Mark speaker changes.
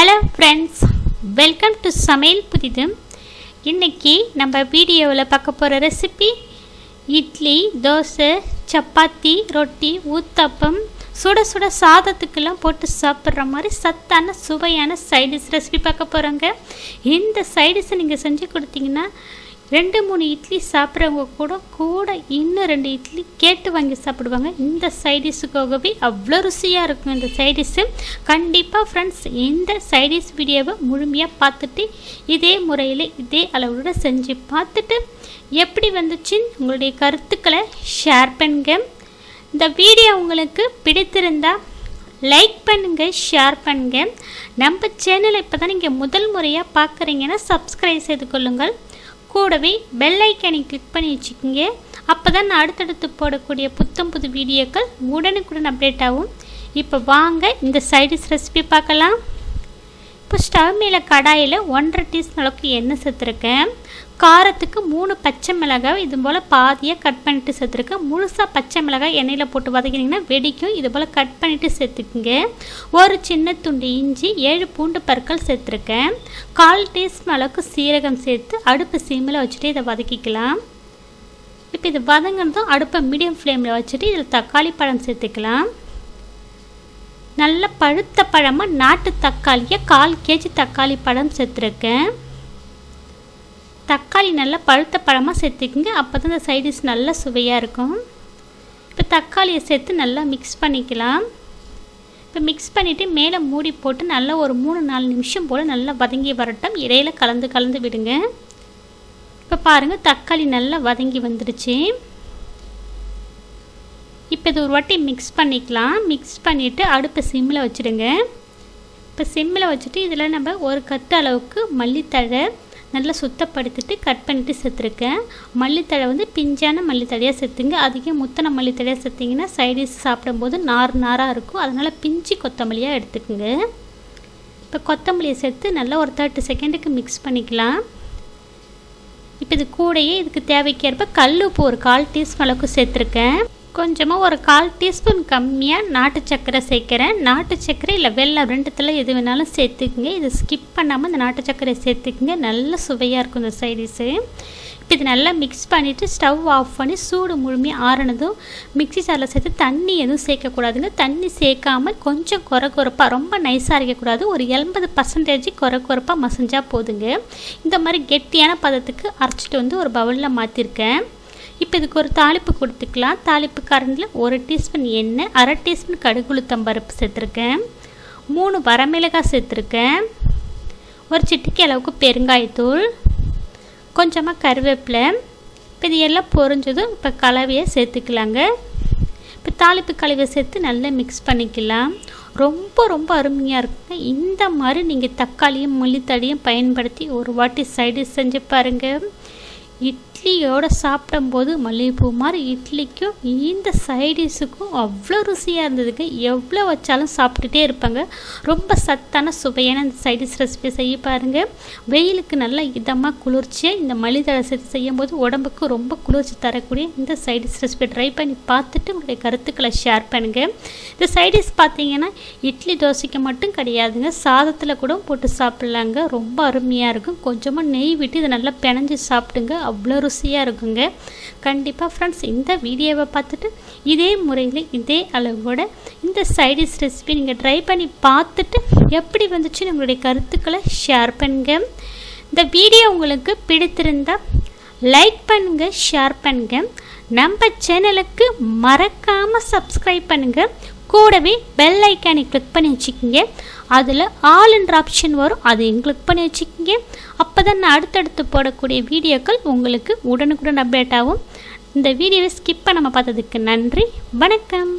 Speaker 1: Hello friends welcome to சமையல் புதிது இன்றைக்கி நம்ம வீடியோவில் பார்க்க போகிற ரெசிபி இட்லி தோசை சப்பாத்தி ரொட்டி ஊத்தப்பம் சுட சுட சாதத்துக்கெல்லாம் போட்டு சாப்பிட்ற மாதிரி சத்தான சுவையான சைடிஷ் ரெசிபி பார்க்க போகிறோங்க இந்த சைடிஷை நீங்கள் செஞ்சு கொடுத்தீங்கன்னா ரெண்டு மூணு இட்லி சாப்பிட்றவங்க கூட கூட இன்னும் ரெண்டு இட்லி கேட்டு வாங்கி சாப்பிடுவாங்க. இந்த சைடிஷுக்காகவே அவ்வளோ ருசியாக இருக்கும் இந்த சைடிஷு கண்டிப்பாக ஃப்ரெண்ட்ஸ் இந்த சைடிஷ் வீடியோவை முழுமையாக பார்த்துட்டு இதே முறையில் இதே அளவோட செஞ்சு பார்த்துட்டு எப்படி வந்துச்சுன்னு உங்களுடைய கருத்துக்களை ஷேர் பண்ணுங்க. இந்த வீடியோ உங்களுக்கு பிடித்திருந்தா லைக் பண்ணுங்க ஷேர் பண்ணுங்க. நம்ம சேனலை இப்போ தான் நீங்கள் முதல் முறையாக பார்க்குறீங்கன்னா சப்ஸ்கிரைப் செய்து கொள்ளுங்கள். கூடவே பெல் ஐக்கானை கிளிக் பண்ணி வச்சுக்கோங்க. அப்போ தான் நான் அடுத்தடுத்து போடக்கூடிய புத்தம் புது வீடியோக்கள் உடனுக்குடன் அப்டேட் ஆகும். இப்போ வாங்க இந்த சைடிஷ் ரெசிபி பார்க்கலாம். இப்போ ஸ்டவ் மேலே கடாயில் ஒன்றரை டீஸ்பூன் அளவுக்கு எண்ணெய் சேர்த்துருக்கேன். காரத்துக்கு மூணு பச்சை மிளகாய் இது போல் பாதியாக கட் பண்ணிட்டு சேர்த்துருக்கேன். முழுசாக பச்சை மிளகாய் எண்ணெயில் போட்டு வதக்கினீங்கன்னா வெடிக்கும். இது போல் கட் பண்ணிவிட்டு சேர்த்துக்குங்க. ஒரு சின்ன துண்டு இஞ்சி ஏழு பூண்டு பற்கள் சேர்த்துருக்கேன். கால் டீஸ்பூன் அளவுக்கு சீரகம் சேர்த்து அடுப்பு சீமில் வச்சுட்டு இதை வதக்கிக்கலாம். இப்போ இது வதங்கினதும் அடுப்பை மீடியம் ஃப்ளேமில் வச்சுட்டு இதில் தக்காளி பழம் சேர்த்துக்கலாம். நல்ல பழுத்த பழமாக நாட்டு தக்காளியை கால் கேஜி தக்காளி பழம் சேர்த்துருக்கேன். தக்காளி நல்லா பழுத்த பழமாக சேர்த்துக்குங்க. அப்போ தான் இந்த சைடிஷ் நல்லா சுவையாக இருக்கும். இப்போ தக்காளியை சேர்த்து நல்லா மிக்ஸ் பண்ணிக்கலாம். இப்போ மிக்ஸ் பண்ணிவிட்டு மேலே மூடி போட்டு நல்லா ஒரு மூணு நாலு நிமிஷம் போல் நல்லா வதங்கி வரட்டும். இடையில கலந்து கலந்து விடுங்க. இப்போ பாருங்கள் தக்காளி நல்லா வதங்கி வந்துடுச்சு இப்போ இது ஒரு வாட்டி மிக்ஸ் பண்ணிக்கலாம். மிக்ஸ் பண்ணிவிட்டு அடுப்பை சிம்மில் வச்சுடுங்க. இப்போ சிம்மில் வச்சுட்டு இதில் நம்ம ஒரு கட்டு அளவுக்கு மல்லித்தழை நல்லா சுத்தப்படுத்திட்டு கட் பண்ணிட்டு சேர்த்துருக்கேன். மல்லித்தழை வந்து பிஞ்சான மல்லித்தழையாக சேர்த்துங்க. அதிகம் முத்தனை மல்லித்தழையாக சேர்த்திங்கன்னா சைடிஷ் சாப்பிடும்போது நார் நாராக இருக்கும். அதனால் பிஞ்சு கொத்தமல்லியாக எடுத்துக்கோங்க. இப்போ கொத்தமல்லியை சேர்த்து நல்லா ஒரு தேர்ட்டி செகண்டுக்கு மிக்ஸ் பண்ணிக்கலாம். இப்போ இது கூடையே இதுக்கு தேவைக்கேற்ப கல் உப்பு ஒரு கால் டீஸ்பூன் அளவுக்கு சேர்த்துருக்கேன். கொஞ்சமாக ஒரு கால் டீஸ்பூன் கம்மியாக நாட்டு சர்க்கரை சேர்க்குறேன். நாட்டு சர்க்கரை இல்லை வெள்ளம் ரெண்டுத்தில் எது வேணாலும் சேர்த்துக்குங்க. இதை ஸ்கிப் பண்ணாமல் இந்த நாட்டு சர்க்கரை சேர்த்துக்குங்க. நல்ல சுவையாக இருக்கும் இந்த சைடிஸு இப்போ இது நல்லா மிக்ஸ் பண்ணிவிட்டு ஸ்டவ் ஆஃப் பண்ணி சூடு முழுமையாக ஆறினதும் மிக்ஸி சாரில் சேர்த்து தண்ணி எதுவும் சேர்க்கக்கூடாதுங்க. தண்ணி சேர்க்காமல் கொஞ்சம் குறை குறைப்பாக ரொம்ப நைஸாக அரைக்கக்கூடாது. ஒரு எண்பது பர்சன்டேஜ் குறை குறைப்பாக மசஞ்சால் போதுங்க. இந்த மாதிரி கெட்டியான பதத்துக்கு அரைச்சிட்டு வந்து ஒரு பவுலில் மாற்றிருக்கேன் இப்போ இதுக்கு ஒரு தாளிப்பு கொடுத்துக்கலாம். தாளிப்பு கரண்டில் ஒரு டீஸ்பூன் எண்ணெய் அரை டீஸ்பூன் கடுகுளுத்தம் பருப்பு சேர்த்துருக்கேன். மூணு வரமிளகாய் சேர்த்துருக்கேன். ஒரு சிட்டிக்கு அளவுக்கு பெருங்காயத்தூள் கொஞ்சமாக கருவேப்பிலை. இப்போ இது எல்லாம் பொரிஞ்சதும் இப்போ கலவையை சேர்த்துக்கலாங்க. இப்போ தாளிப்பு கலவையை சேர்த்து நல்லா மிக்ஸ் பண்ணிக்கலாம். ரொம்ப ரொம்ப அருமையாக இருக்குங்க. இந்த மாதிரி நீங்கள் தக்காளியும் முள்ளித்தடியும் பயன்படுத்தி ஒரு வாட்டி சைடு செஞ்சு பாருங்கள் இட்லியோடு சாப்பிடும்போது மல்லிகைப்பூ மாதிரி இட்லிக்கும் இந்த சைடிஷுக்கும் அவ்வளோ ருசியாக இருந்ததுங்க. எவ்வளோ வச்சாலும் சாப்பிட்டுட்டே இருப்பாங்க. ரொம்ப சத்தான சுவையான இந்த சைடிஷ் ரெசிபி செய்ய பாருங்கள் வெயிலுக்கு நல்லா இதமாக குளிர்ச்சியாக இந்த மல்லிதழை சேர்த்து செய்யும்போது உடம்புக்கு ரொம்ப குளிர்ச்சி தரக்கூடிய இந்த சைடிஷ் ரெசிபி ட்ரை பண்ணி பார்த்துட்டு உங்களுடைய கருத்துக்களை ஷேர் பண்ணுங்கள் இந்த சைடிஷ் பார்த்தீங்கன்னா இட்லி தோசைக்கு மட்டும் கிடையாதுங்க. சாதத்தில் கூட போட்டு சாப்பிட்லாங்க. ரொம்ப அருமையாக இருக்கும். கொஞ்சமாக நெய் விட்டு இதை நல்லா பிணைஞ்சு சாப்பிடுங்க. அவ்வளோ ருசியாக இருக்குங்க. கண்டிப்பாக ஃப்ரெண்ட்ஸ் இந்த வீடியோவை பார்த்துட்டு இதே முறையில் இதே அளவோட இந்த சைடிஷ் ரெசிபி நீங்கள் ட்ரை பண்ணி பார்த்துட்டு எப்படி வந்துச்சு உங்களுடைய கருத்துக்களை ஷேர் பண்ணுங்க. இந்த வீடியோ உங்களுக்கு பிடித்திருந்தால் லைக் பண்ணுங்கள் ஷேர் பண்ணுங்கள் நம்ம சேனலுக்கு மறக்காமல் சப்ஸ்கிரைப் பண்ணுங்கள் கூடவே பெல் ஐக்கானை கிளிக் பண்ணி வச்சுக்கிங்க. அதில் ஆளுன்ற ஆப்ஷன் வரும். அதையும் கிளிக் பண்ணி வச்சுக்கிங்க. அப்போ தான் நான் அடுத்தடுத்து போடக்கூடிய வீடியோக்கள் உங்களுக்கு உடனுக்குடன் அப்டேட் ஆகும். இந்த வீடியோவை ஸ்கிப் பண்ணாமல் பார்த்ததுக்கு நன்றி. வணக்கம்.